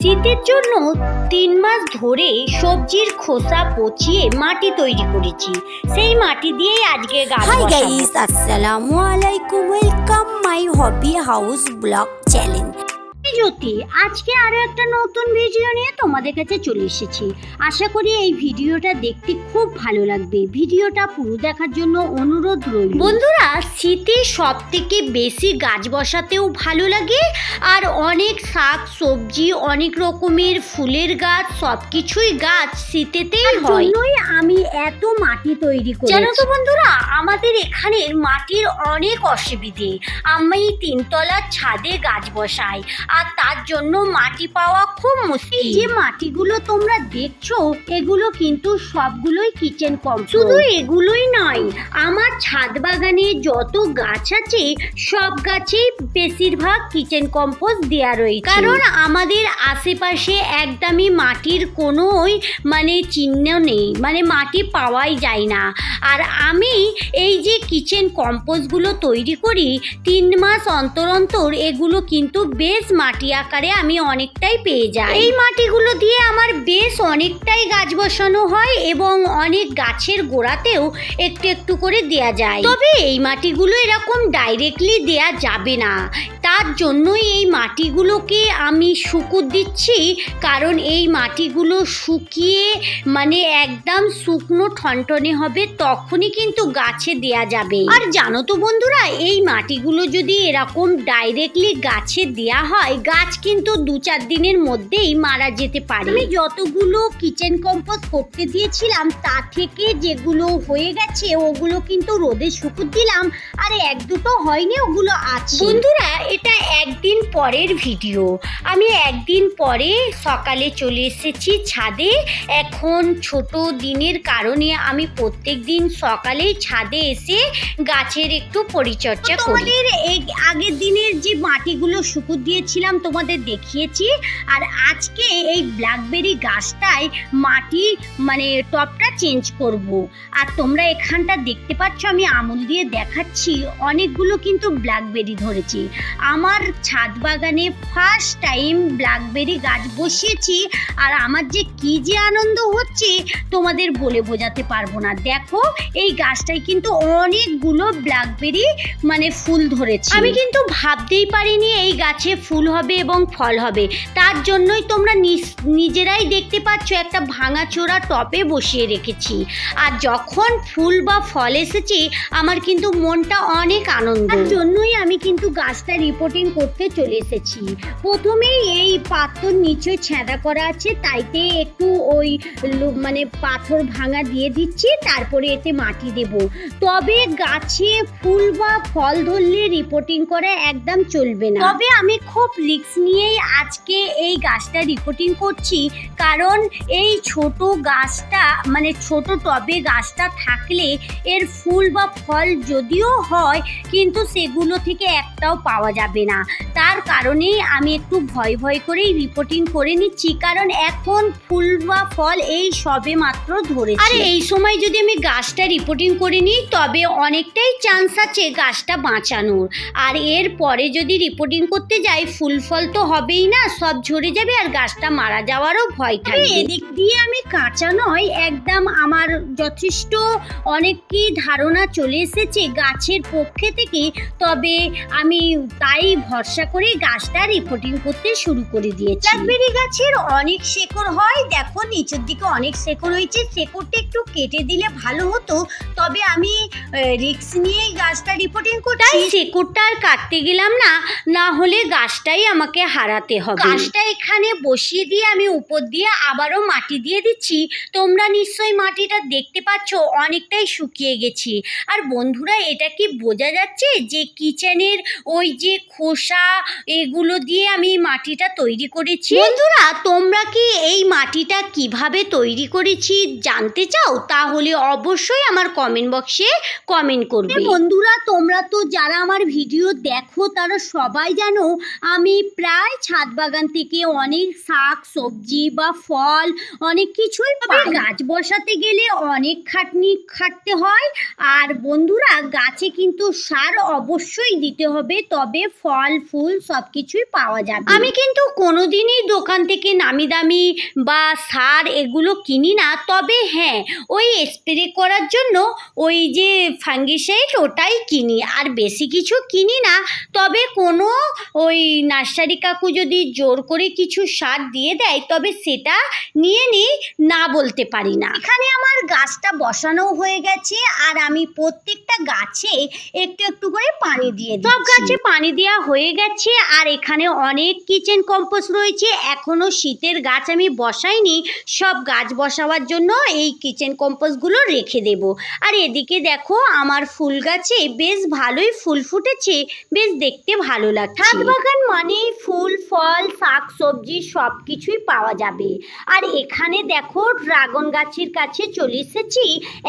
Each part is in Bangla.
শীতের জন্য তিন মাস ধরে সবজির খোসা পচিয়ে মাটি তৈরি করেছি সেই মাটি দিয়েই আজকে গাছ হাই। গাইস আসসালামু আলাইকুম welcome my hobby house blog channel আমি জ্যোতি আজকে আরও একটা নতুন ভিডিও নিয়ে তোমাদের কাছে চলে এসেছি। আশা করি এই ভিডিওটা দেখতে খুব ভালো লাগবে। ভিডিওটা পুরো দেখার জন্য অনুরোধ রইল। বন্ধুরা শীতে সব থেকে বেশি গাছ বসাতেও ভালো লাগে আর অনেক শাক সবজি অনেক রকমের ফুলের গাছ সব কিছুই গাছ শীতেতেই হয়। আমি এত মাটি তৈরি করি জানো তো বন্ধুরা আমাদের এখানের মাটির অনেক অসুবিধে। আমি তিনতলার ছাদে গাছ বসাই আর তার জন্য মাটি পাওয়া খুব মুশকিল। যে মাটিগুলো তোমরা দেখছ, এগুলো কিন্তু সবগুলোই কিচেন কম শুধু এগুলোই নয়, আমার ছাদ বাগানে যত গাছ আছে, সব গাছেই বেশিরভাগ কিচেন কম্পোস্ট দেওয়া রয়েছে। কারণ আমাদের আশেপাশে একদমই মাটির কোনোই মানে চিহ্ন নেই মানে মাটি পাওয়াই যায় না। আর আমি এই যে কিচেন কম্পোস্টগুলো তৈরি করি, তিন মাস অন্তর অন্তর এগুলো কিন্তু বেশ মাটি আকারে আমি অনেকটাই পেয়ে যাই। এই মাটিগুলো দিয়ে আমার বেশ অনেকটাই গাছ বসানো হয় এবং অনেক গাছের গোড়াতেও একটু একটু করে দেয়া যায়। তবে এই মাটিগুলো এরকম ডাইরেক্টলি দেয়া যাবে না। তার জন্যই এই মাটিগুলোকে আমি শুকুর দিচ্ছি, কারণ এই মাটিগুলো শুকিয়ে মানে একদম শুকনো ঠনঠনে হবে, তখনই কিন্তু গাছে দেয়া যাবে। আর জানো তো বন্ধুরা, এই মাটিগুলো যদি এরকম ডাইরেক্টলি গাছে দেয়া হয়, গাছ কিন্তু দু চার দিনের মধ্যেই মারা যেতে পারে। আমি যতগুলো কিচেন কম্পোস্ট করতে দিয়েছিলাম, তা থেকে যেগুলো হয়ে গেছে, ওগুলো কিন্তু রোদে শুকুর দিলাম, আর এক দুটো হয়নি, ওগুলো আছে। বন্ধুরা এটা একদিন পরের ভিডিও। আমি একদিন পরে সকালে চলে এসেছি ছাদে। এখন ছোট দিনের কারণে আমি প্রত্যেক দিন সকালে ছাদে এসে গাছের একটু পরিচর্যা করি। এই আগের দিনের যে মাটিগুলো শুকুর দিয়েছিলাম তোমাদের দেখিয়েছি। আর আজকে এই ব্ল্যাকবেরি গাছটায় মাটি মানে টপটা চেঞ্জ করব। আর তোমরা এখানটা দেখতে পাচ্ছ আমি আমুল দিয়ে দেখাচ্ছি অনেকগুলো কিন্তু ব্ল্যাকবেরি ধরেছি। আমার ছাদ বাগানে ফার্স্ট টাইম ব্ল্যাকবেরি গাছ বসিয়েছি আর আমার যে কি যে আনন্দ হচ্ছে তোমাদের বলে বোঝাতে পারব না। দেখো এই গাছটায় কিন্তু অনেকগুলো ব্ল্যাকবেরি মানে ফুল ধরেছে। আমি কিন্তু ভাবতেই পারিনি এই গাছে ফুল হবে এবং ফল হবে। তার জন্যই তোমরা নিজেরাই দেখতে পাচ্ছ একটা ভাঙাচোরা টপে বসিয়ে রেখেছি। আর যখন ফুল বা ফল এসেছে আমার কিন্তু মনটা অনেক আনন্দ। জন্যই আমি কিন্তু গাছটা রিপোর্টিং করতে চলে এসেছি। প্রথমেই এই পাথর নিচে ছেঁদা করা আছে, তাইতে একটু ওই মানে পাথর ভাঙা দিয়ে দিচ্ছি, তারপরে এতে মাটি দেব। তবে গাছে ফুল বা ফল ধরলে রিপোর্টিং করা একদম চলবে না। তবে আমি খুব রিস্ক নিয়েই আজকে এই গাছটা রিপোর্টিং করছি, কারণ এই ছোট গাছটা মানে ছোট টবে গাছটা থাকলে এর ফুল বা ফল যদিও হয়, কিন্তু সেগুলো থেকে একটাও পাওয়া যাবে না। তার কারণেই আমি একটু ভয় ভয় করেই রিপোর্টিং করে নিচ্ছি কারণ এখন ফুল বা ফল এই সবে মাত্র ধরে আর এই সময় যদি আমি গাছটা রিপোর্টিং করে নিই তবে অনেকটাই চান্স আছে গাছটা বাঁচানোর। আর এর পরে যদি রিপোর্টিং করতে যাই ফুল ফল তো হবেই না সব ঝরে যাবে আর গাছটা মারা যাওয়ারও ভয় থাকবে। এদিক দিয়ে আমি কাঁচা নয় একদম আমার যথেষ্ট অনেকই ধারণা চলে এসেছে গাছের পক্ষে থেকে। তবে আমি তাই ভরসা করে গাছটা রিপোর্টিং করতে শুরু করে দিয়েছি। ব্ল্যাকবেরি গাছের অনেক শেকড় হয়। দেখো নিচের দিকে অনেক শেকড় হয়েছে শেকড়টা একটু কেটে দিলে ভালো হতো। তবে আমি রিক্স নিয়েই গাছটা রিপোর্টিং করছি। শেকড়টা আর কাটতে গেলাম না। না হলে গাছটাই আমাকে হারাতে হবে। গাছটা এখানে বসিয়ে দিয়ে আমি উপর দিয়ে আবারও মাটি দিয়ে দিচ্ছি। তোমরা নিশ্চয়ই মাটিটা দেখতে পাচ্ছ অনেকটাই শুকিয়ে গেছি। আর বন্ধুরা এটা কি বোঝা যাচ্ছে যে কিচেনের ওই যে খোসা এগুলো দিয়ে আমি মাটিটা তৈরি করেছি। বন্ধুরা তোমরা কি এই মাটিটা কীভাবে তৈরি করেছি জানতে চাও? তাহলে অবশ্যই আমার কমেন্ট বক্সে কমেন্ট করবে। বন্ধুরা তোমরা তো যারা আমার ভিডিও দেখো তারা সবাই জানো আমি প্রায় ছাদ বাগান থেকে অনেক শাক সবজি বা ফল অনেক কিছুই গাছ বসাতে গেলে অনেক খাটনি খাটতে হয়। আর বন্ধুরা গাছে কিন্তু সার অবশ্যই দিতে হবে। তবে ফল ফুল সব কিছুই পাওয়া যাবে। আমি কিন্তু কোনোদিনই দোকান থেকে নামি দামি বা সার এগুলো কিনি না তবে হ্যাঁ ওই স্প্রে করার জন্য ওই যে ফাঙ্গিসাইড ওটাই কিনি। আর বেশি কিছু কিনি না তবে কোনো ওই নার্সারি কাকু যদি জোর করে কিছু সার দিয়ে দেয় তবে সেটা নিয়ে নিই না বলতে পারি না। এখানে আমার গাছটা বসানো হয়ে গেছে আর আমি প্রত্যেকটা গাছে একটু একটু করে পানি দিয়ে সব গাছে পানি দেওয়া হয়ে গেছে আর এখানে অনেক কিচেন কম্পোস্ট রয়েছে। এখনও শীতের গাছ আমি বসাইনি। সব গাছ বসাবার জন্য এই কিচেন কম্পোস্টগুলো রেখে দেব। আর এদিকে দেখো আমার ফুল গাছে বেশ ভালোই ফুল ফুটেছে। বেশ দেখতে ভালো লাগছে। ছাদ বাগান মানে ফুল ফল শাক সবজি সব কিছুই পাওয়া যাবে। আর এখানে দেখো ড্রাগন গাছের কাছে চলে এসেছি।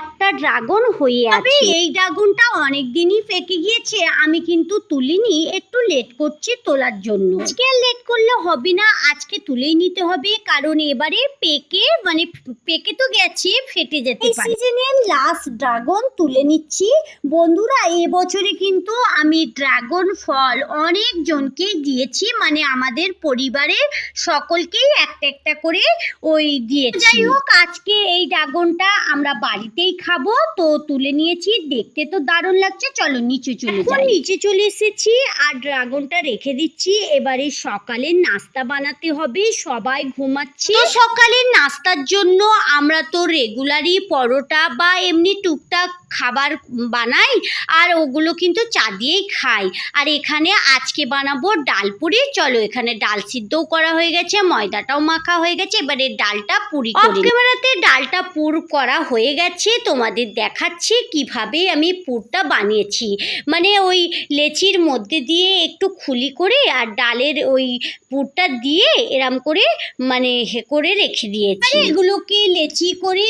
একটা ড্রাগন হয়ে আছে। এই ড্রাগনটা অনেক দিনই পেকে গিয়েছে। আমি কিন্তু তুলিনি। একটু লেট করছি তোলার জন্য। আজকে আর লেট করলে হবে না আজকে তুলেই নিতে হবে কারণ এবারে পেকে মানে পেকে তো গেছে ফেটে যেতে পারে। সিজনের লাস্ট ড্রাগন তুলে নিচ্ছি। বন্ধুরা এবছরে কিন্তু আমি ড্রাগন ফল অনেক জনকে দিয়েছি মানে আমাদের পরিবারের সকলকেই একটা একটা করে ওই দিয়েছি। যাই হোক আজকে এই ড্রাগনটা আমরা বাড়িতেই খাব তো তুলে নিয়েছি দেখতে তো দারুণ লাগছে চলো নিচে চলে যাই। নিচে চলে এসেছি আর ড্রাগনটা রেখে দিচ্ছি। এবারে সকালের নাস্তা বানাতে হবে সবাই ঘুমাচ্ছে। তো সকালের নাস্তার জন্য আমরা তো রেগুলারই পরোটা বা এমনি টুকটাক খাবার বানাই আর ওগুলো কিন্তু চা দিয়েই খাই। আর এখানে আজকে বানাবো ডাল পুরি। চলো এখানে ডাল সিদ্ধও করা হয়ে গেছে ময়দাটাও মাখা হয়ে গেছে। এবারে ডালটা পুরি ক্যামেরাতে ডালটা পুর করা হয়ে গেছে। তোমাদের দেখাচ্ছি কীভাবে আমি পুরটা বানিয়েছি। মানে ওই লেচির মধ্যে দিয়ে একটু খুলি করে আর ডালের ওই পুরটা দিয়ে এরম করে মানে করে রেখে দিয়েছি। এগুলোকে লেচি করে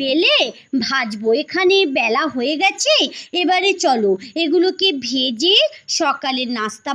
বেলে ভাজবো। এখানে বেলা হয়ে গেছে। এবারে চলো, এগুলোকে ভেজে সকালে নাস্তা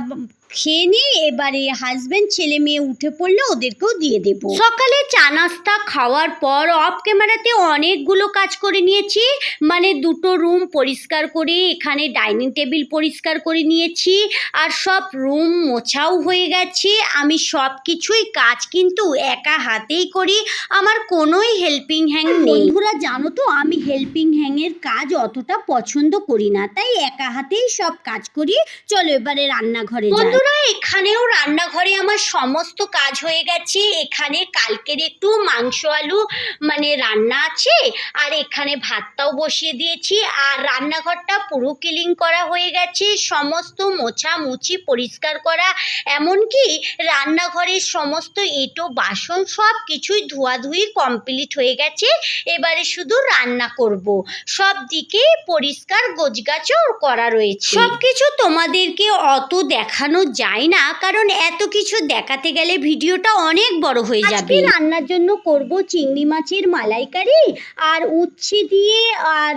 খেয়ে নিই এবারে হাজবেন্ড ছেলে মেয়ে উঠে পড়লে ওদেরকেও দিয়ে দেব। সকালে চা নাস্তা খাওয়ার পর অফ ক্যামেরাতে অনেকগুলো কাজ করে নিয়েছি। মানে দুটো রুম পরিষ্কার করে এখানে ডাইনিং টেবিল পরিষ্কার করে নিয়েছি আর সব রুম মোছাও হয়ে গেছে। আমি সব কিছুই কাজ কিন্তু একা হাতেই করি। আমার কোনোই হেল্পিং হ্যাং নেই। বন্ধুরা জানো তো আমি হেল্পিং হ্যাংয়ের কাজ অতটা পছন্দ করি না। তাই একা হাতেই সব কাজ করি। চলো এবারে রান্নাঘরে যাই। বন্ধুরা, এখানেও রান্নাঘরে আমার সমস্ত কাজ হয়ে গেছে। এখানে কালকের একটু মাংস আলু মানে রান্না আছে, আর এখানে ভাতটাও বসিয়ে দিয়েছি। আর রান্নাঘরটা পুরো ক্লিন করা হয়ে গেছে, সমস্ত মোছা মুছি পরিষ্কার করা। এমনকি রান্নাঘরের সমস্ত এঁটো বাসন সব কিছুই ধোয়াধুয়ি কমপ্লিট হয়ে গেছে। এবারে শুধু রান্না করব। সব দিকে পরিষ্কার গোছগাছও করা রয়েছে। সব কিছু তোমাদেরকে অত দেখানো যায় না কারণ এত কিছু দেখাতে গেলে ভিডিওটা অনেক বড় হয়ে যাবে। রান্নার জন্য করব চিংড়ি মাছের মালাইকারি আর উচ্ছে দিয়ে আর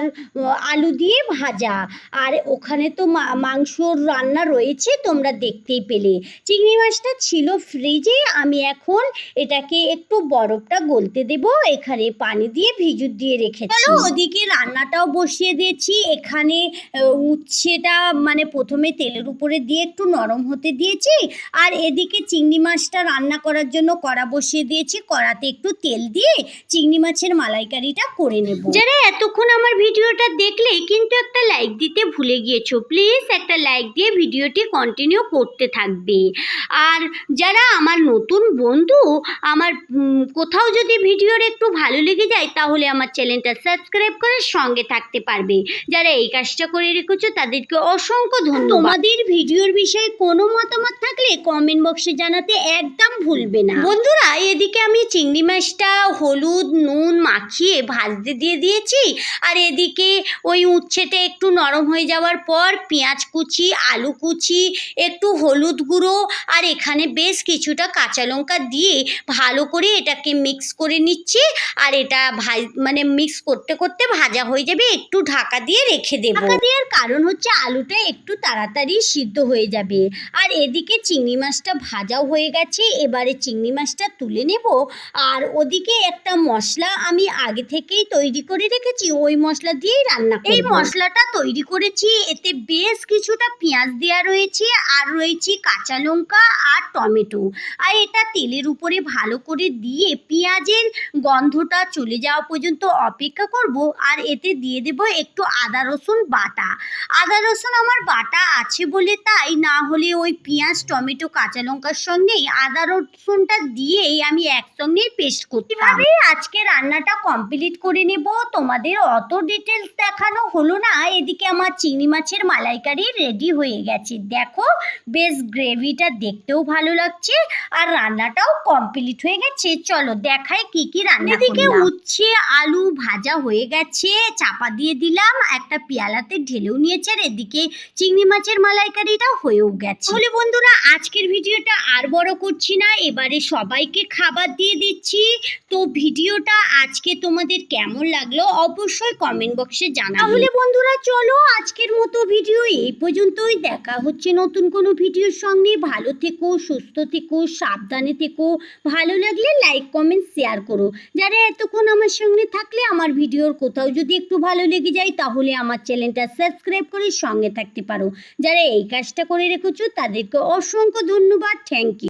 আলু দিয়ে ভাজা। আর ওখানে তো মাংসর রান্না রয়েছে তোমরা দেখতেই পেলে। চিংড়ি মাছটা ছিল ফ্রিজে আমি এখন এটাকে একটু বরফটা গলতে দেব এখানে পানি দিয়ে ভিজুর দিয়ে রেখেছি। ওদিকে রান্নাটাও বসিয়ে দিয়েছি এখানে উচ্ছেটা মানে প্রথমে তেলের উপরে দিয়ে একটু নরম হতে দিয়েছি। আর এদিকে চিংড়ি মাছটা রান্না করার জন্য কড়া বসিয়ে দিয়েছি। কড়াতে একটু তেল দিয়ে চিংড়ি মাছের মালাইকারিটা করে নেব। যারা এতক্ষণ আমার ভিডিওটা দেখলে কিন্তু একটা লাইক দিতে ভুলে গিয়েছো। প্লিজ একটা লাইক দিয়ে ভিডিওটি কন্টিনিউ করতে থাকবে। আর যারা আমার নতুন বন্ধু আমার কোথাও যদি ভিডিওর একটু ভালো লেগে যায় তাহলে আমার চ্যানেলটা সাবস্ক্রাইব করে সঙ্গে থাকতে পারবে। যারা এই কাজটা করে রেখেছো তাদেরকে অসংখ্য ধন্যবাদ। তোমাদের ভিডিওর বিষয়ে কোনো মতামত থাকলে কমেন্ট বক্সে জানাতে একদম ভুলবে না। বন্ধুরা, এদিকে আমি চিংড়ি মাছটা হলুদ, নুন মাখিয়ে ভাজতে দিয়ে দিয়েছি। আর এদিকে ওই উচ্ছেটা একটু নরম হয়ে যাওয়ার পর পেঁয়াজ কুচি, আলু কুচি, একটু হলুদ গুঁড়ো আর এখানে বেশ কিছুটা কাঁচা লঙ্কা দিয়ে ভালো করে এটাকে মিক্স করে নিচ্ছি। আর এটা ভাজ মানে মিক্স করতে করতে ভাজা হয়ে যাবে, একটু ঢাকা দিয়ে রেখে দেবো। ঢাকা দেওয়ার কারণ হচ্ছে আলুটা একটু তাড়াতাড়ি সিদ্ধ হয়ে যাবে। আর এদিকে চিংড়ি মাছটা ভাজাও হয়ে গেছে, এবারে চিংড়ি মাছটা তুলে নেব। আর ওদিকে একটা মশলা আমি আগে থেকেই তৈরি করে রেখেছি, ওই মশলা দিয়েই রান্না এই মশলাটা তৈরি করেছি, এতে বেশ কিছুটা পেঁয়াজ দেওয়া রয়েছে, আর রয়েছে কাঁচা লঙ্কা আর টমেটো। আর এটা তেলের উপরে ভালো করে দিয়ে পেঁয়াজের গন্ধটা চলে যাওয়া পর্যন্ত অপেক্ষা করব, আর এতে দিয়ে দেব একটু আদা রসুন বাটা। আদা রসুন আমার বাটা আছে বলে তাই, না হলে ওই পেঁয়াজ টমেটো কাঁচা লঙ্কার সঙ্গেই আদা রসুনটা দিয়েই আমি একসঙ্গে পেস্ট করতে এভাবে আজকে রান্নাটা কমপ্লিট করে নেব। তোমাদের অত ডিটেলস দেখানো হলো না। এদিকে আমার চিংড়ি মাছের মালাইকারি রেডি হয়ে গেছে। দেখো বেশ গ্রেভিটা দেখতেও ভালো লাগছে আর রান্নাটাও কমপ্লিট হয়ে গেছে। চলো দেখাই কি কি রান্না এদিকে উচ্ছে আলু ভাজা হয়ে গেছে চাপা দিয়ে দিলাম। একটা পেয়ালাতে ঢেলেও নিয়েছে আর এদিকে চিংড়ি মাছের মালাইকারিটা হয়েও গেছে। তাহলে বন্ধুরা, আজকের ভিডিওটা আর বড় করছি না। এবারে সবাইকে খাবার দিয়ে দিচ্ছি। তো ভিডিওটা আজকে তোমাদের কেমন লাগল অবশ্যই কমেন্ট বক্সে জানাও তাহলে বন্ধুরা, চলো আজকের মতো ভিডিও এই পর্যন্তই। দেখা হচ্ছে নতুন কোনো ভিডিওর সঙ্গে। ভালো থেকো, সুস্থ থেকো, সাবধানে থেকো। ভালো লাগলে লাইক কমেন্ট শেয়ার করো। যারা এতক্ষণ আমার সঙ্গে থাকলে, আমার ভিডিওর কোথাও যদি একটু ভালো লেগে যায়, তাহলে আমার চ্যানেলটা সাবস্ক্রাইব করে সঙ্গে থাকতে পারো। যারা এই কাজটা করে রেখেছো তাদেরকে অসংখ্য ধন্যবাদ। Thank you